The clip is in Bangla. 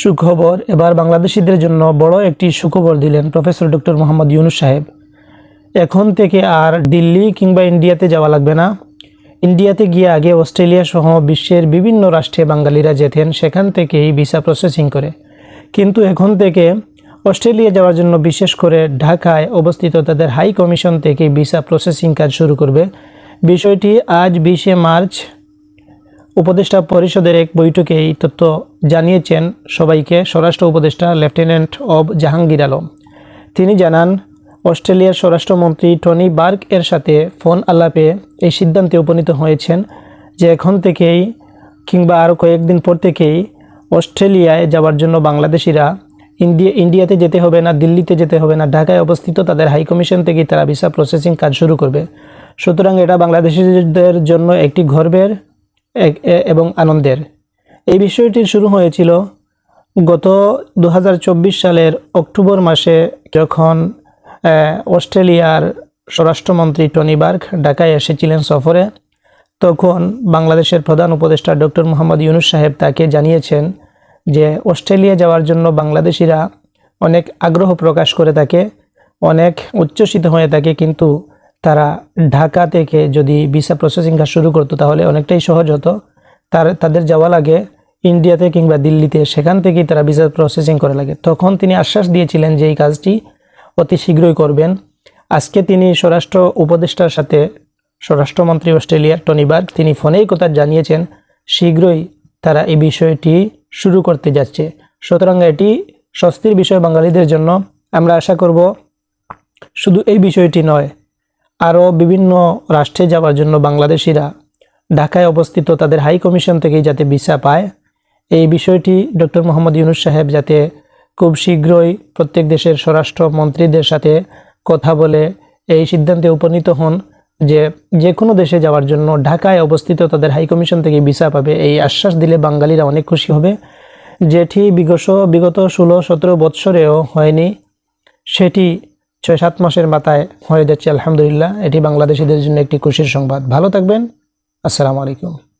সুখবর। এবার বাংলাদেশিদের জন্য বড় একটি সুখবর দিলেন প্রফেসর ডক্টর মোহাম্মদ ইউনুস সাহেব। এখন থেকে আর দিল্লি কিংবা ইন্ডিয়াতে যাওয়া লাগবে না। ইন্ডিয়াতে গিয়ে আগে অস্ট্রেলিয়া সহ বিশ্বের বিভিন্ন রাষ্ট্রে বাঙালিরা যেতেন, সেখান থেকেই ভিসা প্রসেসিং করে। কিন্তু এখন থেকে অস্ট্রেলিয়া যাওয়ার জন্য বিশেষ করে ঢাকায় অবস্থিত তাদের হাই কমিশন থেকে ভিসা প্রসেসিং কাজ শুরু করবে। বিষয়টি আজ বিশে মার্চ উপদেষ্টা পরিষদের এক বৈঠকে এই তথ্য জানিয়েছেন সবাইকে স্বরাষ্ট্র উপদেষ্টা লেফটেন্যান্ট অব জাহাঙ্গীর আলম। তিনি জানান, অস্ট্রেলিয়ার স্বরাষ্ট্রমন্ত্রী টনি বার্গ এর সাথে ফোন আলাপে এই সিদ্ধান্তে উপনীত হয়েছেন যে এখন থেকেই কিংবা আরও কয়েকদিন পর থেকেই অস্ট্রেলিয়ায় যাওয়ার জন্য বাংলাদেশিরা ইন্ডিয়া ইন্ডিয়াতে যেতে হবে না, দিল্লিতে যেতে হবে না, ঢাকায় অবস্থিত তাদের হাই কমিশন থেকেই তারা ভিসা প্রসেসিং কাজ শুরু করবে। সুতরাং এটা বাংলাদেশিদের জন্য একটি গর্বের এবং আনন্দের। এই বিষয়টি শুরু হয়েছিল গত দু হাজার চব্বিশ সালের অক্টোবর মাসে যখন অস্ট্রেলিয়ার স্বরাষ্ট্রমন্ত্রী টনি বার্গ ঢাকায় এসেছিলেন সফরে, তখন বাংলাদেশের প্রধান উপদেষ্টা ডক্টর মোহাম্মদ ইউনুস সাহেব তাকে জানিয়েছেন যে অস্ট্রেলিয়া যাওয়ার জন্য বাংলাদেশিরা অনেক আগ্রহ প্রকাশ করে থাকে, অনেক উচ্ছ্বসিত হয়ে থাকে, কিন্তু তারা ঢাকা থেকে যদি ভিসা প্রসেসিং কাজ শুরু করতো, তাহলে অনেকটাই সহজ হতো। তার, তাদের যাওয়া লাগে ইন্ডিয়াতে কিংবা দিল্লিতে, সেখান থেকেই তারা ভিসা প্রসেসিং করে লাগে। তখন তিনি আশ্বাস দিয়েছিলেন যে এই কাজটি অতি শীঘ্রই করবেন। আজকে তিনি স্বরাষ্ট্র উপদেষ্টার সাথে স্বরাষ্ট্রমন্ত্রী অস্ট্রেলিয়ার টনি বার্গ, তিনি ফোনেই কথা জানিয়েছেন, শীঘ্রই তারা এই বিষয়টি শুরু করতে যাচ্ছে। সুতরাং এটি স্বস্তির বিষয় বাঙালিদের জন্য। আমরা আশা করব শুধু এই বিষয়টি নয় আরও বিভিন্ন রাষ্ট্রে যাওয়ার জন্য বাংলাদেশিরা ঢাকায় অবস্থিত তাদের হাই কমিশন থেকেই যাতে ভিসা পায়। এই বিষয়টি ডক্টর মোহাম্মদ ইউনুস সাহেব যাতে খুব শীঘ্রই প্রত্যেক দেশের স্বরাষ্ট্র মন্ত্রীদের সাথে কথা বলে এই সিদ্ধান্তে উপনীত হন যে যে কোনো দেশে যাওয়ার জন্য ঢাকায় অবস্থিত তাদের হাই কমিশন থেকে ভিসা পাবে। এই আশ্বাস দিলে বাঙালিরা অনেক খুশি হবে। যেটি বিগত বিগত ষোলো, সতেরো বৎসরেও হয়নি, সেটি ছয় সাত মাসের মাথায় হয়ে যাচ্ছে, আলহামদুলিল্লাহ। এটি বাংলাদেশিদের জন্য একটি খুশির সংবাদ। ভালো থাকবেন। আসসালামু আলাইকুম।